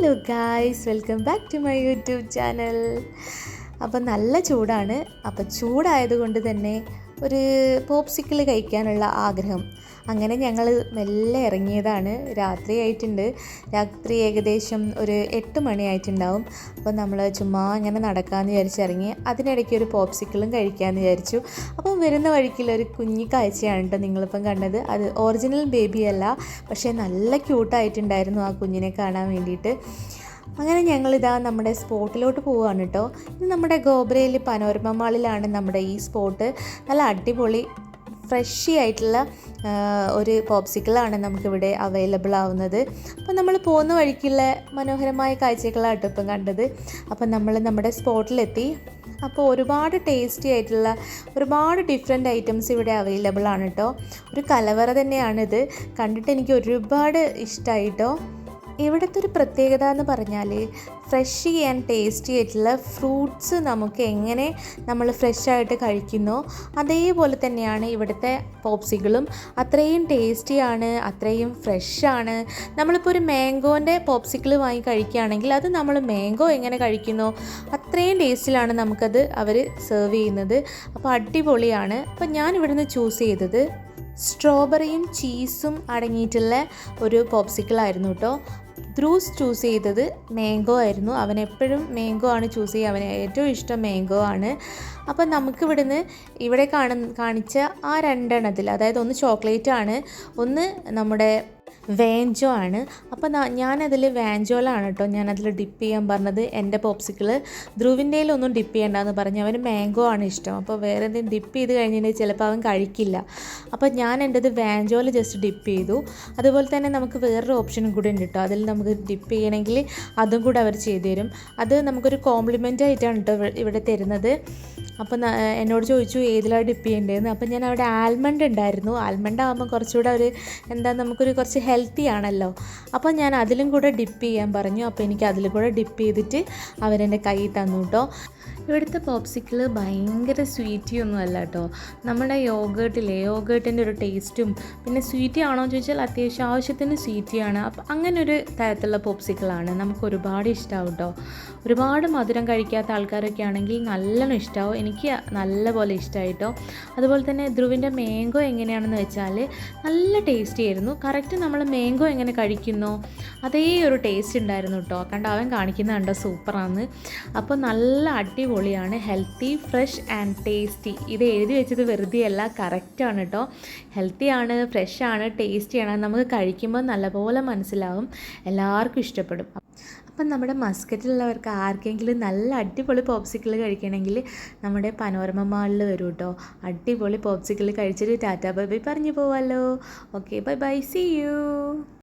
hello guys welcome back to my YouTube channel അപ്പം നല്ല ചൂടാണ് അപ്പം ചൂടായതുകൊണ്ട് തന്നെ ഒരു പോപ്സിക്കിൾ കഴിക്കാനുള്ള ആഗ്രഹം അങ്ങനെ ഞങ്ങൾ മെല്ലെ ഇറങ്ങിയതാണ് രാത്രി ആയിട്ടുണ്ട് രാത്രി ഏകദേശം ഒരു എട്ട് മണിയായിട്ടുണ്ടാവും അപ്പോൾ നമ്മൾ ചുമ്മാ ഇങ്ങനെ നടക്കാമെന്ന് വിചാരിച്ചിറങ്ങി അതിനിടയ്ക്ക് ഒരു പോപ്സിക്കിളും കഴിക്കാമെന്ന് വിചാരിച്ചു അപ്പോൾ വരുന്ന വഴിക്കുള്ളൊരു കുഞ്ഞി കാഴ്ചയാണ് കേട്ടോ നിങ്ങളിപ്പം കണ്ടത് അത് ഒറിജിനൽ ബേബിയല്ല പക്ഷേ നല്ല ക്യൂട്ടായിട്ടുണ്ടായിരുന്നു ആ കുഞ്ഞിനെ കാണാൻ വേണ്ടിയിട്ട് അങ്ങനെ ഞങ്ങളിതാ നമ്മുടെ സ്പോട്ടിലോട്ട് പോവുകയാണ് കേട്ടോ ഇത് നമ്മുടെ ഗോബ്രയിൽ പനോരമ മാളിലാണ് നമ്മുടെ ഈ സ്പോട്ട് നല്ല അടിപൊളി ഫ്രഷി ആയിട്ടുള്ള ഒരു പോപ്സിക്കിളാണ് നമുക്കിവിടെ അവൈലബിൾ ആവുന്നത് അപ്പോൾ നമ്മൾ പോകുന്ന വഴിക്കുള്ള മനോഹരമായ കാഴ്ചകളാണ് ഇപ്പം കണ്ടത് അപ്പം നമ്മൾ നമ്മുടെ സ്പോട്ടിലെത്തി അപ്പോൾ ഒരുപാട് ടേസ്റ്റി ആയിട്ടുള്ള ഒരുപാട് ഡിഫറെൻ്റ് ഐറ്റംസ് ഇവിടെ അവൈലബിൾ ആണ് കേട്ടോ ഒരു കലവറ തന്നെയാണിത് കണ്ടിട്ട് എനിക്ക് ഒരുപാട് ഇഷ്ടമായിട്ടോ കേട്ടോ ഇവിടുത്തെ ഒരു പ്രത്യേകത എന്ന് പറഞ്ഞാൽ ഫ്രഷ് ആൻഡ് ടേസ്റ്റി ആയിട്ടുള്ള ഫ്രൂട്ട്സ് നമുക്ക് എങ്ങനെ നമ്മൾ ഫ്രഷായിട്ട് കഴിക്കുന്നോ അതേപോലെ തന്നെയാണ് ഇവിടുത്തെ പോപ്സികളും അത്രയും ടേസ്റ്റിയാണ് അത്രയും ഫ്രഷാണ് നമ്മളിപ്പോൾ ഒരു മാംഗോൻ്റെ പോപ്സിക്കിൾ വാങ്ങി കഴിക്കുകയാണെങ്കിൽ അത് നമ്മൾ മാംഗോ എങ്ങനെ കഴിക്കുന്നു അത്രയും ടേസ്റ്റിലാണ് നമുക്കത് അവർ സെർവ് ചെയ്യുന്നത് അപ്പോൾ അടിപൊളിയാണ് അപ്പോൾ ഞാൻ ഇവിടുന്ന് ചൂസ് ചെയ്തത് സ്ട്രോബെറിയും ചീസും അടങ്ങിയിട്ടുള്ള ഒരു പോപ്സിക്കിളായിരുന്നു കേട്ടോ ധ്രൂസ് ചൂസ് ചെയ്തത് മാംഗോ ആയിരുന്നു അവൻ എപ്പോഴും മാംഗോ ആണ് ചൂസ് ചെയ്യുക അവന് ഏറ്റവും ഇഷ്ടം മാംഗോ ആണ് അപ്പം നമുക്കിവിടുന്ന് ഇവിടെ കാണ കാണിച്ച ആ രണ്ടെണ്ണത്തിൽ അതായത് ഒന്ന് ചോക്ലേറ്റ് ആണ് ഒന്ന് നമ്മുടെ വേഞ്ചോ ആണ് അപ്പോൾ ഞാനതിൽ വാഞ്ചോലാണ് കേട്ടോ ഞാനതിൽ ഡിപ്പ് ചെയ്യാൻ പറഞ്ഞത് എൻ്റെ പോപ്സിക്കിൾ ധ്രുവിൻ്റെയിലൊന്നും ഡിപ്പ് ചെയ്യേണ്ടെന്ന് പറഞ്ഞു അവന് മാംഗോ ആണ് ഇഷ്ടം അപ്പോൾ വേറെ എന്തെങ്കിലും ഡിപ്പ് ചെയ്ത് കഴിഞ്ഞിട്ടുണ്ടെങ്കിൽ ചിലപ്പോൾ അവൻ കഴിക്കില്ല അപ്പോൾ ഞാൻ എൻ്റെത് വാഞ്ചോയിൽ ജസ്റ്റ് ഡിപ്പ് ചെയ്തു അതുപോലെ തന്നെ നമുക്ക് വേറൊരു ഓപ്ഷനും കൂടി ഉണ്ട് കേട്ടോ അതിൽ നമുക്ക് ഡിപ്പ് ചെയ്യണമെങ്കിൽ അതും കൂടെ അവർ ചെയ്തു തരും അത് നമുക്കൊരു കോംപ്ലിമെൻ്റ് ആയിട്ടാണ് കേട്ടോ ഇവിടെ തരുന്നത് അപ്പം എന്നോട് ചോദിച്ചു ഏതിലാണ് ഡിപ്പ് ചെയ്യേണ്ടതെന്ന് അപ്പം ഞാൻ അവിടെ ആൽമണ്ട് ഉണ്ടായിരുന്നു ആൽമണ്ട് ആകുമ്പോൾ കുറച്ചുകൂടെ ഒരു എന്താ നമുക്കൊരു കുറച്ച് ഹെൽത്തി ആണല്ലോ അപ്പം ഞാൻ അതിലും കൂടെ ഡിപ്പ് ചെയ്യാൻ പറഞ്ഞു അപ്പോൾ എനിക്ക് അതിൽ കൂടെ ഡിപ്പ് ചെയ്തിട്ട് അവരെൻ്റെ കയ്യിൽ തന്നു കേട്ടോ ഇവിടുത്തെ പോപ്സിക്കിൾ ഭയങ്കര സ്വീറ്റി ഒന്നും അല്ല കേട്ടോ നമ്മുടെ യോഗേർട്ടിലെ യോഗേർട്ടിൻ്റെ ഒരു ടേസ്റ്റും പിന്നെ സ്വീറ്റി ആണോ എന്ന് ചോദിച്ചാൽ അത്യാവശ്യം ആവശ്യത്തിന് സ്വീറ്റിയാണ് അപ്പം അങ്ങനെ ഒരു തരത്തിലുള്ള പോപ്സിക്കിളാണ് നമുക്ക് ഒരുപാട് ഇഷ്ടമാവും കേട്ടോ ഒരുപാട് മധുരം കഴിക്കാത്ത ആൾക്കാരൊക്കെ ആണെങ്കിൽ നല്ലോണം ഇഷ്ടമാവും എനിക്ക് എനിക്ക് നല്ലപോലെ ഇഷ്ടമായിട്ടോ അതുപോലെ തന്നെ ധ്രുവിൻ്റെ മാംഗോ എങ്ങനെയാണെന്ന് വെച്ചാൽ നല്ല ടേസ്റ്റി ആയിരുന്നു കറക്റ്റ് നമ്മൾ മാംഗോ എങ്ങനെ കഴിക്കുന്നു അതേ ഒരു ടേസ്റ്റ് ഉണ്ടായിരുന്നു കേട്ടോ കണ്ട അവൻ കാണിക്കുന്നത് കണ്ടോ സൂപ്പറാണ് അപ്പോൾ നല്ല അടിപൊളിയാണ് ഹെൽത്തി ഫ്രഷ് ആൻഡ് ടേസ്റ്റി ഇത് എഴുതി വെച്ചത് വെറുതെ അല്ല കറക്റ്റാണ് കേട്ടോ ഹെൽത്തി ആണ് ഫ്രഷ് ആണ് ടേസ്റ്റിയാണ് നമുക്ക് കഴിക്കുമ്പോൾ നല്ലപോലെ മനസ്സിലാവും എല്ലാവർക്കും ഇഷ്ടപ്പെടും അപ്പം നമ്മുടെ മസ്കറ്റിലുള്ളവർക്ക് ആർക്കെങ്കിലും നല്ല അടിപൊളി പോപ്സിക്കിൾ കഴിക്കണമെങ്കിൽ നമ്മുടെ പനോരമ മാളിൽ വരും കേട്ടോ അടിപൊളി പോപ്സിക്കിൾ കഴിച്ചിട്ട് ടാറ്റാ ബൈ ബൈ പറഞ്ഞു പോവാമല്ലോ okay bye bye see you